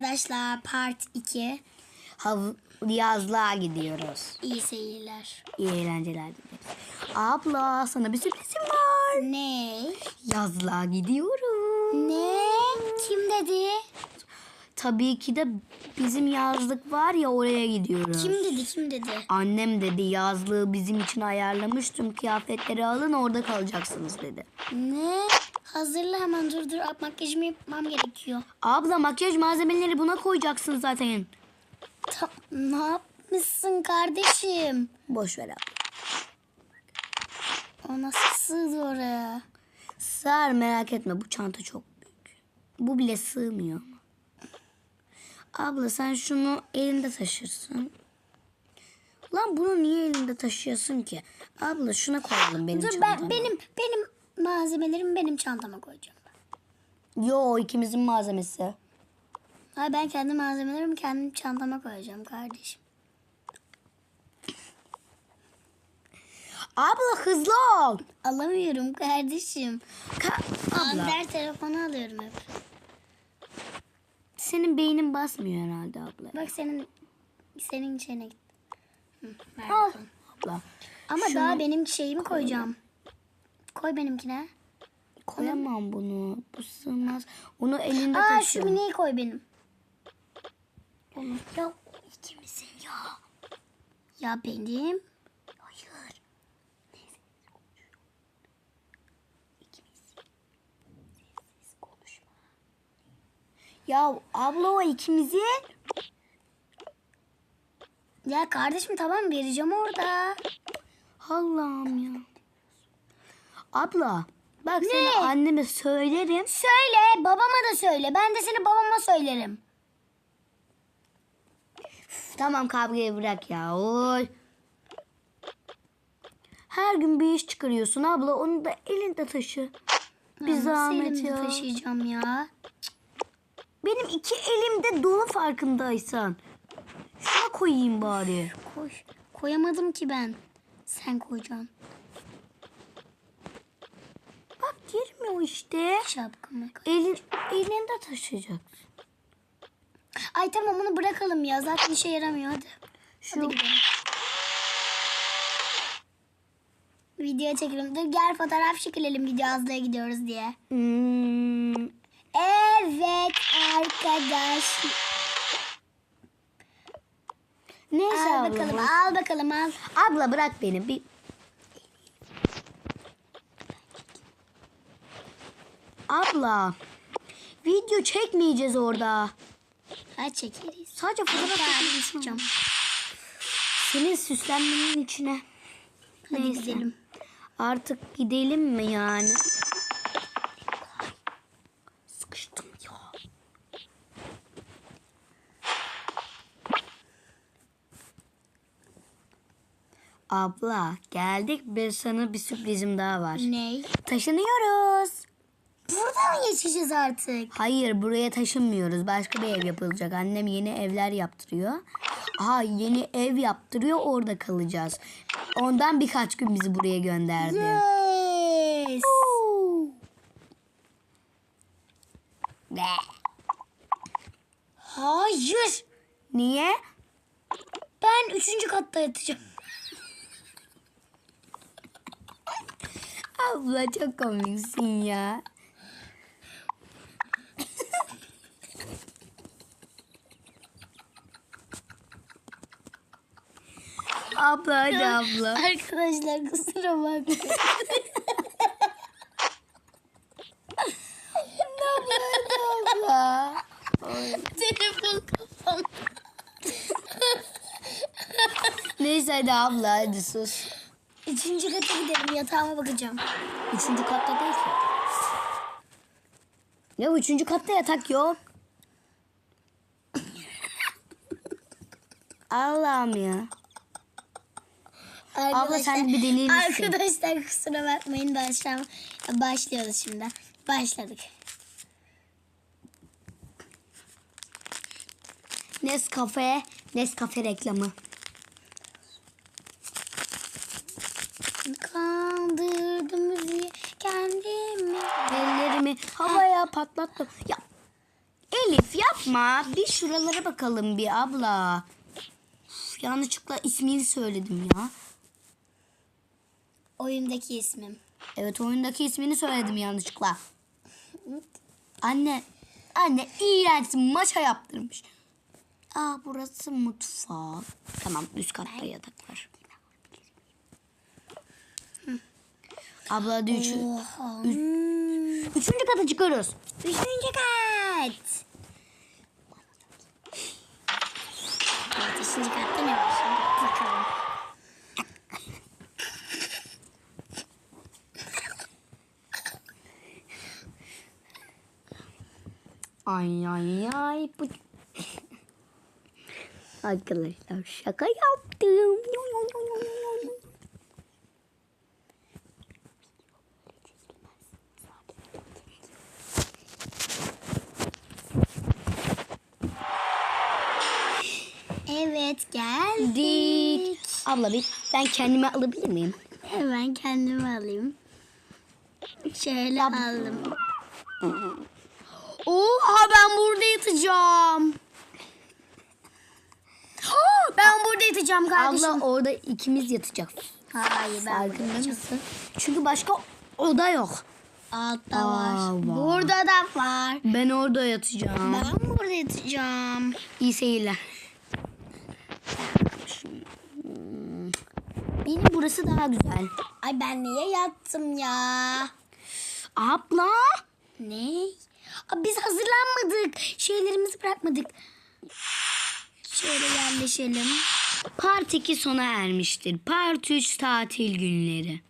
Arkadaşlar part 2. Hav yazlığa gidiyoruz. İyi seyirler. İyi eğlenceler dileriz. Abla sana bir sürprizim var. Ne? Yazlığa gidiyoruz. Ne? Kim dedi? Tabii ki de bizim yazlık var ya oraya gidiyoruz. Kim dedi? Kim dedi? Annem dedi yazlığı bizim için ayarlamış. Tüm kıyafetleri alın orada kalacaksınız dedi. Ne? Hazırla hemen dur dur. Makyajımı yapmam gerekiyor. Abla makyaj malzemeleri buna koyacaksın zaten. Ta- ne yapmışsın kardeşim? Boş ver abla. O nasıl sığdı oraya? Sığar merak etme bu çanta çok büyük. Bu bile sığmıyor. Abla sen şunu elinde taşırsın. Lan bunu niye elinde taşıyorsun ki? Abla şuna koyalım benim Dur çantama. ben benim benim malzemelerimi benim çantama koyacağım. Yo ikimizin malzemesi. Hayır ben kendi malzemelerimi kendim çantama koyacağım kardeşim. Abla hızlı ol. Alamıyorum kardeşim. Ka- abla Ander telefonu alıyorum hep. senin beynin basmıyor herhalde abla. Bak senin senin şeyine git. Hı, ver Al. bakalım. Abla Ama Şunu- daha benim şeyimi koyacağım. Koy benimkine. koyamam bunu. Bu sığmaz. Onu elinde Aa taşı. şu miniyi koy benim. Ya İkimizin ya. ya benim. Hayır. Neyse. İkimiz. Sessiz konuşma. Ya abla o ikimizin. Ya kardeşim tamam vereceğim orada. Allah'ım ya. Abla bak Ne? sana anneme söylerim. Söyle babama da söyle. Ben de seni babama söylerim. Tamam kavgayı bırak ya. Oy. Her gün bir iş çıkarıyorsun abla. Onu da elinde taşı. Bir nasıl zahmet ya. taşıyacağım ya. Benim iki elimde dolu farkındaysan. Şuna koyayım bari. Koy. Koyamadım ki ben. Sen koyacaksın. Bak girmiyor işte. Şapkamı koy. Elin, elinde taşıyacak. Ay tamam onu bırakalım ya. Zaten işe yaramıyor hadi. Şu Hadi gidelim. Video çekelim. Dur gel fotoğraf çekilelim video azlığa gidiyoruz diye. Hmm, Evet arkadaş. neyse Al abla. bakalım bak. al bakalım al. Abla bırak beni. Bir... Abla. Video çekmeyeceğiz orada. Ha çekeriz. Sadece fotoğraf Ben çekeceğim. çıkacağım. Senin süslenmenin içine. Hadi Neyse. gidelim. Artık gidelim mi yani? Sıkıştım ya. Abla geldik bir sana bir sürprizim daha var. Ney? Taşınıyoruz. Geçeceğiz artık? Hayır buraya taşınmıyoruz. Başka bir ev yapılacak. Annem yeni evler yaptırıyor. Aha yeni ev yaptırıyor orada kalacağız. Ondan birkaç gün bizi buraya gönderdi. Yes. Hayır. Niye? Ben üçüncü katta yatacağım. Abla çok komiksin ya. Abla hadi abla. Arkadaşlar kusura bakmayın. abla. Telefon kafam. Neyse hadi abla hadi sus. Üçüncü kata gidelim yatağıma bakacağım. Üçüncü katta değil ki. Ne üçüncü katta yatak yok. Allah'ım ya. Abla sen bir deli misin? Arkadaşlar kusura bakmayın başlam başlıyoruz şimdi. Başladık. Nescafe, Nescafe reklamı. Kandırdım müziği kendimi. Ellerimi havaya patlattım. Ya Elif yapma. Yapma. Bir şuralara bakalım bir abla. Uf, yanlışlıkla ismini söyledim ya. Oyundaki ismim. Evet oyundaki ismini söyledim yanlışlıkla. Anne, anne iğrenç maşa yaptırmış. Aa burası mutfak. Tamam üst katta yatak var. Abla hadi üç, Oha. üçüncü kata çıkıyoruz. Üçüncü kat. Evet, üçüncü katta ne var şimdi? Bakalım. Ay ay ay. Bu... Arkadaşlar şaka yaptım. Evet geldik. Dik. Abla bir ben kendime alabilir miyim? Hemen kendimi alayım. Şöyle aldım. Oha ben burada yatacağım. Ben burada yatacağım kardeşim. Abla orada ikimiz yatacağız. Hayır ben burada yatacağım. mısın? Çünkü başka oda yok. Altta Aa, var. var. Burada da var. Ben orada yatacağım. Ben burada yatacağım. İyi seyirler. Benim burası daha güzel. Ay ben niye yattım ya? Abla. Ne? Aa, biz hazırlanmadık. Şeylerimizi bırakmadık. Şöyle yerleşelim. Part 2 sona ermiştir. Part 3 tatil günleri.